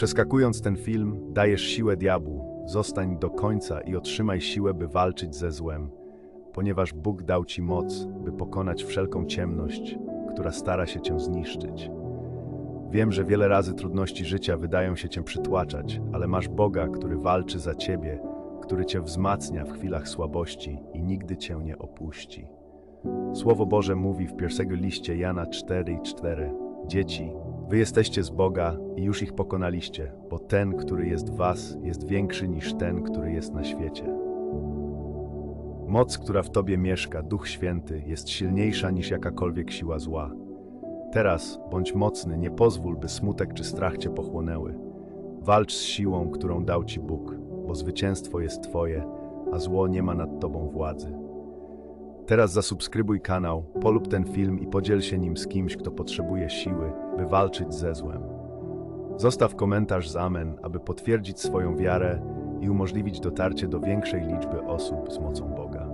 Przeskakując ten film, dajesz siłę diabłu. Zostań do końca i otrzymaj siłę, by walczyć ze złem, ponieważ Bóg dał ci moc, by pokonać wszelką ciemność, która stara się cię zniszczyć. Wiem, że wiele razy trudności życia wydają się cię przytłaczać, ale masz Boga, który walczy za ciebie, który cię wzmacnia w chwilach słabości i nigdy cię nie opuści. Słowo Boże mówi w pierwszego liście Jana 4 i 4. Dzieci, wy jesteście z Boga i już ich pokonaliście, bo ten, który jest w was, jest większy niż ten, który jest na świecie. Moc, która w tobie mieszka, Duch Święty, jest silniejsza niż jakakolwiek siła zła. Teraz bądź mocny, nie pozwól, by smutek czy strach cię pochłonęły. Walcz z siłą, którą dał ci Bóg, bo zwycięstwo jest twoje, a zło nie ma nad tobą władzy. Teraz zasubskrybuj kanał, polub ten film i podziel się nim z kimś, kto potrzebuje siły, by walczyć ze złem. Zostaw komentarz z Amen, aby potwierdzić swoją wiarę i umożliwić dotarcie do większej liczby osób z mocą Boga.